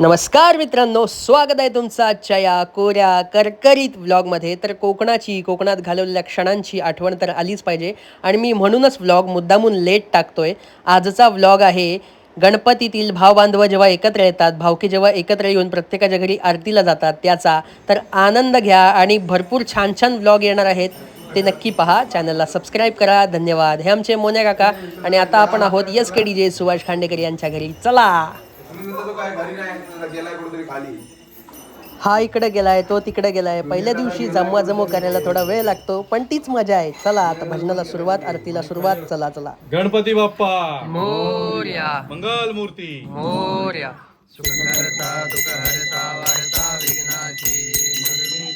नमस्कार मित्रांनो स्वागत आहे तुमचं आजच्या या कोऱ्या करकरीत व्लॉगमध्ये तर कोकणाची कोकणात घालवलेल्या क्षणांची आठवण तर आलीच पाहिजे. आणि मी म्हणूनच व्लॉग मुद्दामून लेट टाकतोय. आजचा व्लॉग आहे गणपतीतील भावबांधव जेव्हा एकत्र येतात भावकी जेव्हा एकत्र येऊन प्रत्येकाच्या घरी आरतीला जातात त्याचा तर आनंद घ्या आणि भरपूर छान छान व्लॉग येणार आहेत. ते नक्की पहा. चॅनलला सबस्क्राईब करा. धन्यवाद. हे आमचे मोन्या काका. आणि आता आपण आहोत यस के डी जे सुभाष खांडेकर यांच्या घरी. चला! म्हणून तो काय घरी नाही तुला गेलाय कुठेतरी खाली. हा इकडे गेलाय तो तिकडे गेलाय. पहिल्या दिवशी जमवा जमव करायला थोडा वेळ लागतो पण तीच मजा आहे. चला आता भजनाला सुरुवात आरतीला सुरुवात. चला चला. गणपती बाप्पा. मोर्या. मंगल मूर्ती मोर्या. सुखकर्ता दुःखहर्ता वार्ता विघ्नाची.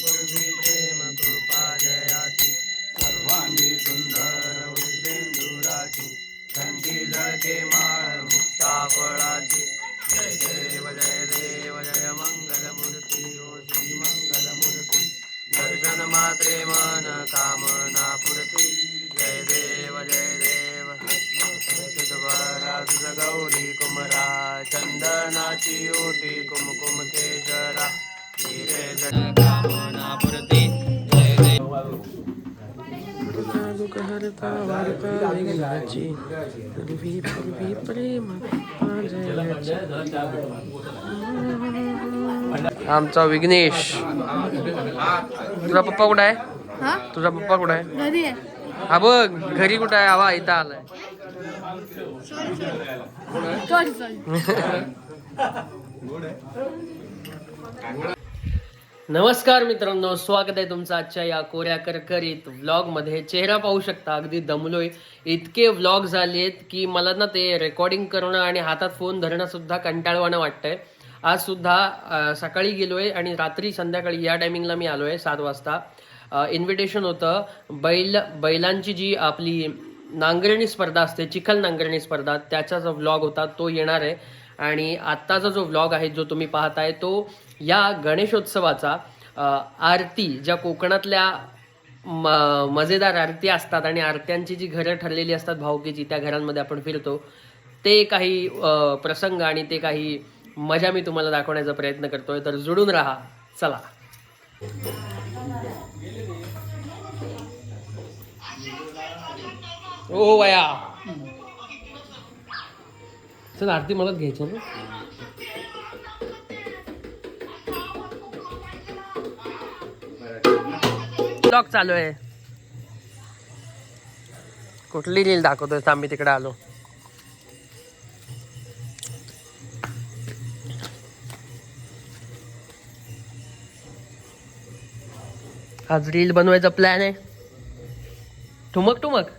पूर्वी प्रेम कृपा जयाची. सर्वांगी सुंदर उद्देंदुराची थंडी झळके माळ मुक्ता फळाची. जय देव जय देव जय मंगल ओ श्री मंगल दर्शन मात्रे मन कामना पुरती। जय देव जय देव। गौरी कुमरा चंदनाची ओटी कुमकुम केशरा हिरे जन कामना पुरती। जय देव। दुःखहर्ता वार्ता विघ्नाची पूर्वी पूर्वी प्रेम आमचा विघ्नेश. तुझा पप्पा कुठं आहे? हा? तुझा पप्पा कुठं आहे? घरी आहे. हा बघ घरी कुठं आहे? हवा इथं आलाय. नमस्कार मित्रांनो स्वागत आहे तुमचं आजच्या या कोऱ्या करकरीत व्लॉगमध्ये चेहरा पाहू शकता अगदी दमलोय. इतके व्लॉग झालेत की मला ना ते रेकॉर्डिंग करणं आणि हातात फोन धरणं सुद्धा कंटाळवाणं वाटतंय. आज सुद्धा सकाळी गेलोय आणि रात्री संध्याकाळी या टायमिंगला मी आलोय सात वाजता. इन्व्हिटेशन होतं बैल बैलांची जी आपली नांगरणी स्पर्धा असते चिखल नांगरणी स्पर्धा त्याचा जो व्लॉग होता तो येणार आहे. आणि आत्ताचा जो व्लॉग आहे जो तुम्ही पाहताय तो या गणेशोत्सवाचा आरती ज्या कोकणातल्या म मजेदार आरती असतात आणि आरत्यांची जी घरं ठरलेली असतात भाऊकीची त्या घरांमध्ये आपण फिरतो ते काही प्रसंग आणि ते काही मजा मी तुम्हाला दाखवण्याचा प्रयत्न करतोय. तर जुडून राहा. चला. ओ वया. चल आरती मलाच घ्यायचं ना? ब्लॉग चालू आहे. कुठली रील दाखवतोय आम्ही तिकडे आलो. आज रील बनवायचा प्लॅन आहे. ठुमक ठुमक.